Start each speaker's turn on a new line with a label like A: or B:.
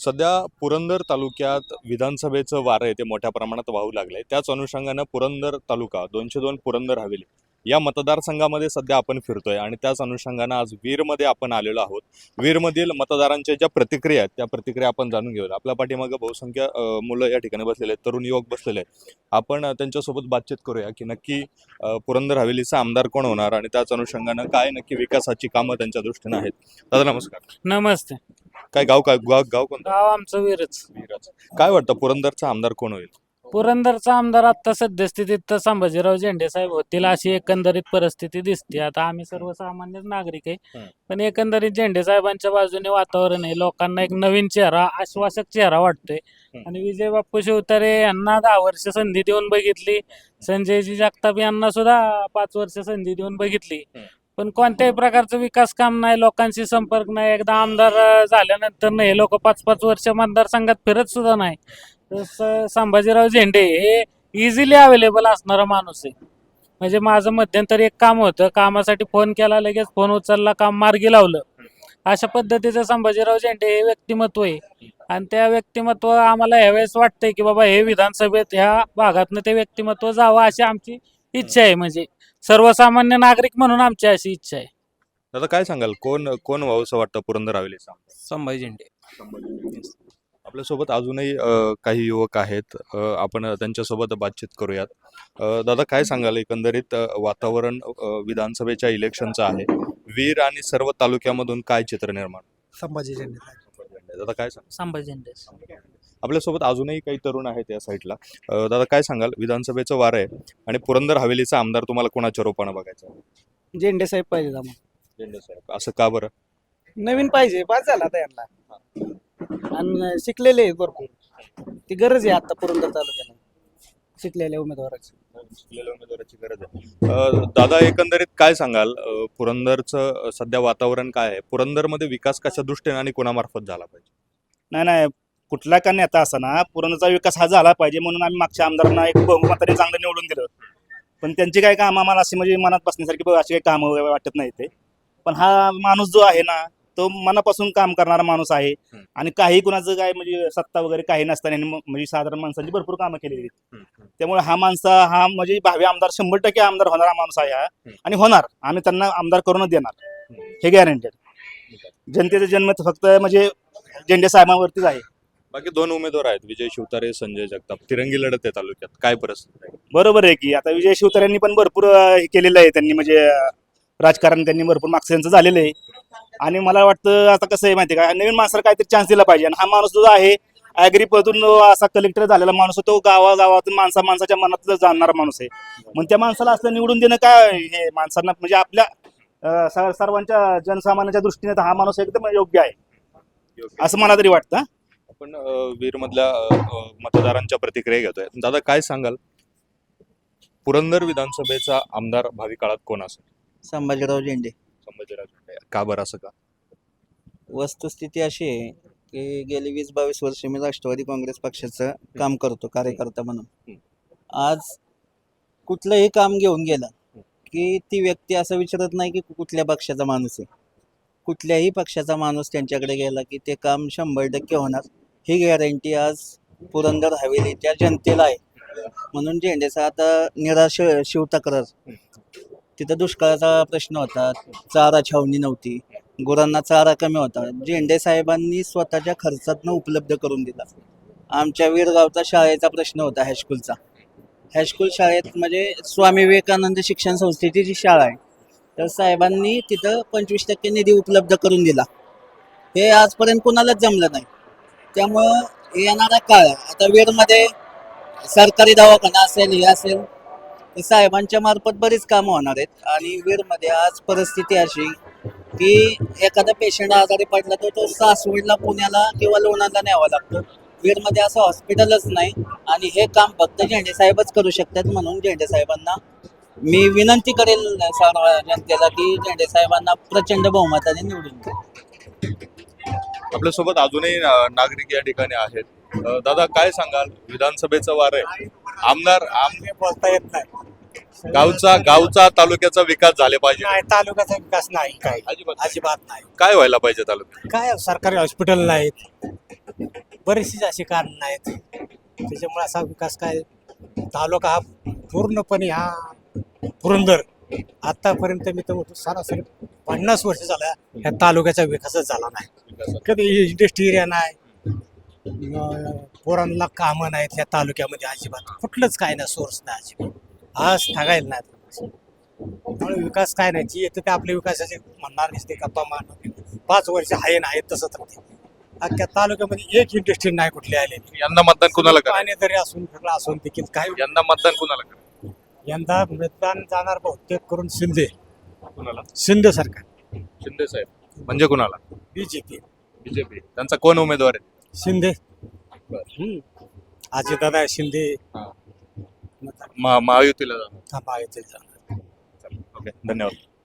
A: सध्या पुरंदर तालुक्यात विधानसभेचं वारं आहे ते मोठ्या प्रमाणात वाहू लागलंय. त्याच अनुषंगानं पुरंदर तालुका दोनशे दोन पुरंदर हवेली या मतदारसंघामध्ये सध्या आपण फिरतोय आणि त्याच अनुषंगानं आज वीरमध्ये आपण आलेलो आहोत. वीरमधील मतदारांच्या ज्या प्रतिक्रिया आहेत त्या प्रतिक्रिया आपण जाणून घेऊया आपल्या पाठीमागं बहुसंख्य मुलं या ठिकाणी बसलेले आहेत तरुण युवक बसलेले आहेत. आपण त्यांच्यासोबत बातचीत करूया की नक्की पुरंदर हवेलीचा आमदार कोण होणार आणि त्याच अनुषंगानं काय नक्की विकासाची कामं त्यांच्या दृष्टीनं आहेत. दादा नमस्कार.
B: नमस्ते.
A: काय गाव काय गाव गाव कोणतं
B: गाव आमचं वीरच
A: वीरच. काय वाटतं पुरंदरचा आमदार कोण होईल
B: पुरंदरचा आमदार आता सद्यस्थितीत तर संभाजीराव झेंडे साहेब होतील अशी एकंदरीत परिस्थिती दिसते आता आम्ही सर्वसामान्य नागरिक आहे
A: हं.
B: पण एकंदरीत झेंडे साहेबांच्या बाजूने वातावरण आहे लोकांना एक नवीन चेहरा आश्वासक चेहरा वाटतोय
A: हं.
B: आणि विजय बाप्पू शिवतारे यांना दहा वर्ष संधी देऊन बघितली संजयजी जगताप यांना सुद्धा पाच वर्ष संधी देऊन बघितली
A: हं.
B: पण कोणत्याही प्रकारचं विकास काम नाही लोकांशी संपर्क नाही. एकदा आमदार झाल्यानंतर नाही हे लोक पाच पाच वर्ष मतदारसंघात फिरत सुद्धा नाही. तसं संभाजीराव झेंडे हे इझिली अवेलेबल असणारा माणूस आहे. म्हणजे माझं मध्यंतरी एक काम होतं कामासाठी फोन केला लगेच फोन उचलला काम मार्गी लावलं. अशा पद्धतीचं संभाजीराव झेंडे हे व्यक्तिमत्व आहे. आणि त्या व्यक्तिमत्व आम्हाला यावेळेस वाटतंय की बाबा हे विधानसभेत ह्या भागातनं ते व्यक्तिमत्व जावं अशी आमची इच्छा आहे म्हणजे. सर्वसामान्य नागरिक म्हणून आमची अशी इच्छा आहे.
A: दादा काय सांगाल? कोण कोण व्हावंसं वाटतं पुरंदर हवेलीचा
C: संभाजी झेंडे
A: आपल्यासोबत अजूनही अ, काही युवक आहेत. अ, आपण त्यांच्यासोबत बातचीत करूयात. अ, दादा काय सांगाल? एकंदरीत अ, वातावरण अ, विधानसभेच्या इलेक्शनचं आहे. वीर आणि सर्व तालुक्यामधून काय चित्र निर्माण?
D: संभाजी झेंडे
A: दादा काय सांग
B: संभाजी झेंडे
A: आपल्यासोबत अजूनही काही तरुण आहेत या साईडला दादा काय सांगाल? विधानसभेचं वार आहे आणि पुरंदर हवेलीचा आमदार तुम्हाला कोणाच्या रूपानं बघायचा आहे?
D: झेंडे साहेब पाहिजे आम्हाला.
A: झेंडे साहेब. असं का बरं?
D: नवीन पाहिजे पास झाला आता यांना. आणि शिकलेले आहेत भरपूर. ती गरज आहे आता पुरंदर तालुक्याला. शिकलेल्या उमेदवाराची.
A: शिकलेल्या उमेदवाराची गरज आहे. दादा एकंदरीत काय सांगाल? पुरंदरचं सध्या वातावरण काय आहे? पुरंदरमध्ये विकास कशा दृष्टीने आणि कोणामार्फत झाला पाहिजे?
E: नाही नाही. कुठला का नेता असाना पुरंदरचा विकास हा झाला पाहिजे म्हणून आम्ही मागच्या आमदारांना एक बहुमताने चांगलं निवडून दिलं. पण त्यांची काही कामं आम्हाला अशी म्हणजे मनात बसण्यासारखी अशी काही कामं वाटत नाही ते पण हा माणूस जो आहे ना तो मनापासून काम करणारा माणूस आहे. आणि काही कुणाचं काय म्हणजे सत्ता वगैरे काही नसताना म्हणजे साधारण माणसांची भरपूर कामं केलेली. आहेत त्यामुळे हा माणसा हा म्हणजे भावी आमदार शंभर टक्के आमदार होणारा माणूस आहे हा. आणि होणार. आम्ही त्यांना आमदार करूनच देणार. हे गॅरंटेड जनतेचा जन्म फक्त म्हणजे झेंडे साहेबांवरतीच आहे.
A: बाकी दोन उमेदवार आहेत विजय शिवतारे संजय जगताप. तिरंगी लढत आहे तालुक्यात. काय परिस्थिती आहे?
E: बरोबर आहे की आता विजय शिवतारेंनी पण भरपूर अं, हे केलेलं आहे त्यांनी म्हणजे अं, राजकारण त्यांनी भरपूर मागचं त्यांचं झालेलं आहे. आणि मला वाटतं आता कसं आहे माहिती आहे का नवीन माणसाला काहीतरी चान्स दिला पाहिजे. आणि हा माणूस जो आहे ॲग्रीपतून असा कलेक्टर झालेला माणूस आहे, तो गावागावातून माणसा माणसाच्या मनात जाणणारा माणूस आहे. मग त्या माणसाला असलं निवडून देणं काय हे माणसांना म्हणजे आपल्या अं, सर्वांच्या जनसामान्याच्या दृष्टीने तर हा माणूस एकदम योग्य आहे. असं मला तरी वाटतं
A: आपण वीर मधल्या मतदारांच्या प्रतिक्रिया घेतोय. दादा काय सांगाल? पुरंदर विधानसभेचा आमदार भावी काळात कोण असेल?
C: संभाजीराव झेंडे.
A: संभाजीराव झेंडे. का बरं असं का?
C: वस्तुस्थिती अशी आहे की गेली वीस बावीस वर्ष मी राष्ट्रवादी काँग्रेस पक्षाचं काम करतो कार्यकर्ता म्हणून. आज कुठलंही काम घेऊन गेलं की ती व्यक्ती असं विचारत नाही की कुठल्या पक्षाचा माणूस आहे. कुठल्याही पक्षाचा माणूस त्यांच्याकडे गेला की ते काम शंभर टक्के होणार. ही गॅरंटी आज पुरंदर हवेलीच्या जनतेला आहे. म्हणून झेंडेचा आता निराश शिवतक्रार तिथं दुष्काळाचा प्रश्न होता चारा छावणी नव्हती गुरांना चारा कमी होता. झेंडे साहेबांनी स्वतःच्या खर्चातनं उपलब्ध करून दिला. आमच्या वीरगावचा शाळेचा प्रश्न होता हायस्कूलचा. हायस्कूल शाळेत म्हणजे स्वामी विवेकानंद शिक्षण संस्थेची जी शाळा आहे तर साहेबांनी तिथं पंचवीस टक्के निधी उपलब्ध करून दिला. हे आजपर्यंत कुणालाच जमलं नाही. त्यामुळं येणारा काळ. आता वीरमध्ये सरकारी दवाखाना असेल हे असेल तर साहेबांच्या मार्फत बरीच कामं होणार आहेत. आणि वीरमध्ये आज परिस्थिती अशी की एखादा पेशंट आजारी पडला तर तो सासवडला पुण्याला किंवा लोणारला न्यावा लागतो. वीरमध्ये असं हॉस्पिटलच नाही आणि हे काम फक्त झेंडे साहेबच करू शकतात म्हणून झेंडे साहेबांना मी विनंती करेल सर्व जनतेला की झेंडे साहेबांना प्रचंड बहुमताने निवडून घ्या
A: आपल्यासोबत अजूनही नागरिक या ठिकाणी आहेत. दादा काय सांगाल? विधानसभेचं वार आहे. आमदार आम
F: बोलता येत नाही.
A: गावचा गावचा तालुक्याचा विकास झाले पाहिजे.
F: नाही तालुक्याचा विकास नाही काय
A: अजिबात नाही.
F: अजिबात नाही.
A: काय व्हायला पाहिजे तालुक्यात?
F: काय सरकारी हॉस्पिटल नाहीत. बरेचसे असे कारण आहेत त्याच्यामुळे असा विकास काय तालुका हा पूर्णपणे हा पुरंदर. आतापर्यंत मी तर म्हणतो सरासरी पन्नास वर्ष झाला ह्या तालुक्याचा विकासच झाला नाही. कधी इंडस्ट्री एरिया नाही पोरांना कामं नाहीत ह्या तालुक्यामध्ये अजिबात. कुठलंच काय नाही सोर्स नाही अजिबात. आज सांगायला नाही. त्यामुळे विकास काय नाही. जी येतं ते आपल्या विकासाचे म्हणणार नसते गप्पा मारणार पाच वर्ष आहे ना आहे तसंच राहते अख्ख्या तालुक्यामध्ये एक इंडस्ट्री नाही कुठली आलेली.
A: यंदा मतदान कुणाला
F: पाणी जरी असून सगळं असून देखील काही
A: यंदा मतदान कुणाला
F: यंदा मतदान जाणार बहुतेक करून शिंदे.
A: कुणाला?
F: शिंदे सरकार.
A: शिंदे साहेब. म्हणजे कुणाला?
F: बीजेपी.
A: बीजेपी. त्यांचा कोण उमेदवार आहे?
F: शिंदे.
A: बरं.
F: अजितदादा शिंदे.
A: महा- महायुतीला जाणार.
F: थांबा येतील जाणार.
A: ओके धन्यवाद.